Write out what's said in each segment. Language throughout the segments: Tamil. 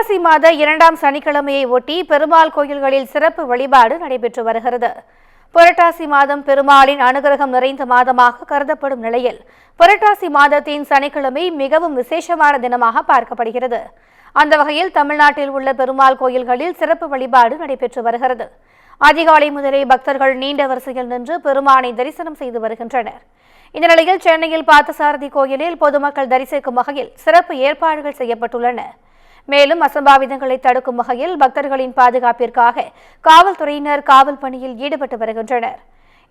புரட்டாசி மாத இரண்டாம் சனிக்கிழமையை ஒட்டி பெருமாள் கோயில்களில் சிறப்பு வழிபாடு நடைபெற்று வருகிறது. புரட்டாசி மாதம் பெருமாளின் அனுகிரகம் நிறைந்த மாதமாக கருதப்படும் நிலையில் புரட்டாசி மாதத்தின் சனிக்கிழமை மிகவும் விசேஷமான தினமாக பார்க்கப்படுகிறது. அந்த வகையில் தமிழ்நாட்டில் உள்ள பெருமாள் கோயில்களில் சிறப்பு வழிபாடு நடைபெற்று வருகிறது. அதிகாலை முதலே பக்தர்கள் நீண்ட வரிசையில் நின்று பெருமானை தரிசனம் செய்து வருகின்றனர். இந்த நிலையில் சென்னையில் பார்த்தசாரதி கோயிலில் பொதுமக்கள் தரிசிக்கும் வகையில் சிறப்பு ஏற்பாடுகள் செய்யப்பட்டுள்ளன. மேலும் அசம்பாவிதங்களை தடுக்கும் வகையில் பக்தர்களின் பாதுகாப்பிற்காக காவல்துறையினர் காவல் பணியில் ஈடுபட்டு வருகின்றனர்.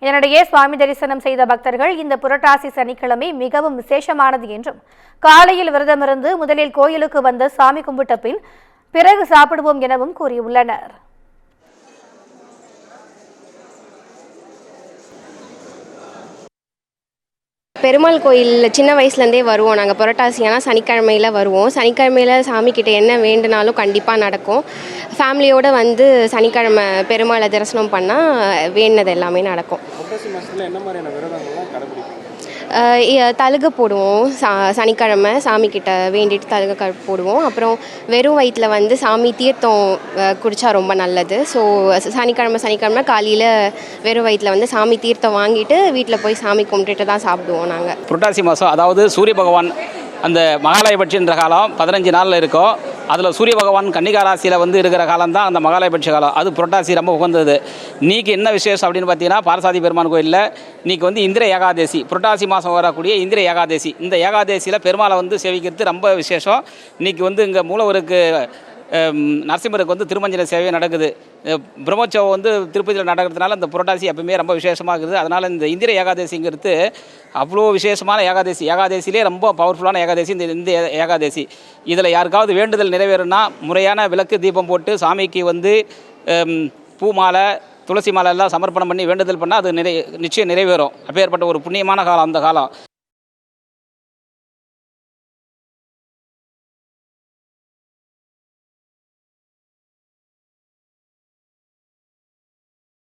இதனிடையே சுவாமி தரிசனம் செய்த பக்தர்கள் இந்த புரட்டாசி சனிக்கிழமை மிகவும் விசேஷமானது என்றும் காலையில் விரதமிருந்து முதலில் கோயிலுக்கு வந்து சாமி கும்பிட்ட பின் பிறகு சாப்பிடுவோம் எனவும் கூறியுள்ளனர். பெருமாள் கோயில் சின்ன வயசுலேருந்தே வருவோம். நாங்கள் புரட்டாசியானா சனிக்கிழமையில் வருவோம். சனிக்கிழமையில் சாமிக்கிட்ட என்ன வேண்டுனாலும் கண்டிப்பாக நடக்கும். ஃபேமிலியோடு வந்து சனிக்கிழமை பெருமாளை தரிசனம் பண்ணால் வேண்டினது எல்லாமே நடக்கும். தழுகை போடுவோம். சா சனிக்கிழமை சாமிக்கிட்ட வேண்டிட்டு தழுகை க போடுவோம். அப்புறம் வெறும் வயிற்றில் வந்து சாமி தீர்த்தம் குடித்தா ரொம்ப நல்லது. ஸோ சனிக்கிழமை சனிக்கிழமை காலையில் வெறும் வயிற்றில் வந்து சாமி தீர்த்தம் வாங்கிட்டு வீட்டில் போய் சாமி கும்பிட்டுட்டு தான் சாப்பிடுவோம் நாங்கள் புரட்டாசி மாதம் அதாவது சூரிய பகவான் அந்த மகாலயபட்சின்ற காலம் பதினஞ்சு நாளில் இருக்கும். அதில் சூரிய பகவான் கன்னிகா ராசியில் வந்து இருக்கிற காலம் தான் அந்த மகாலயபட்ச காலம். அது புரட்டாசி ரொம்ப உகந்தது. நீக்கு என்ன விசேஷம் அப்படின்னு பார்த்தீங்கன்னா பாரசாதி பெருமான் கோயிலில் இன்னைக்கு வந்து இந்திர ஏகாதேசி புரட்டாசி மாதம் வரக்கூடிய இந்திர ஏகாதேசி. இந்த ஏகாதேசியில் பெருமாளை வந்து சேவிக்கிறது ரொம்ப விசேஷம். இன்னைக்கு வந்து இங்கே மூலவருக்கு நரசிம்மருக்கு வந்து திருமஞ்சன சேவை நடக்குது. பிரம்மோற்சவம் வந்து திருப்பதியில் நடக்கிறதுனால இந்த புரட்டாசி எப்பவுமே ரொம்ப விசேஷமாக இருக்குது அதனால் இந்த இந்திர ஏகாதசிங்கிறது அவ்வளோ விசேஷமான ஏகாதசி. ஏகாதசியிலே ரொம்ப பவர்ஃபுல்லான ஏகாதசி. இந்த இந்த ஏகாதசி. இதில் யாருக்காவது வேண்டுதல் நிறைவேறுனா முறையான விளக்கு தீபம் போட்டு சாமிக்கு வந்து பூ மாலை துளசி மாலை எல்லாம் சமர்ப்பணம் பண்ணி வேண்டுதல் பண்ணால் அது நிறை நிச்சயம் நிறைவேறும். அப்பேற்பட்ட ஒரு புண்ணியமான காலம் அந்த காலம்.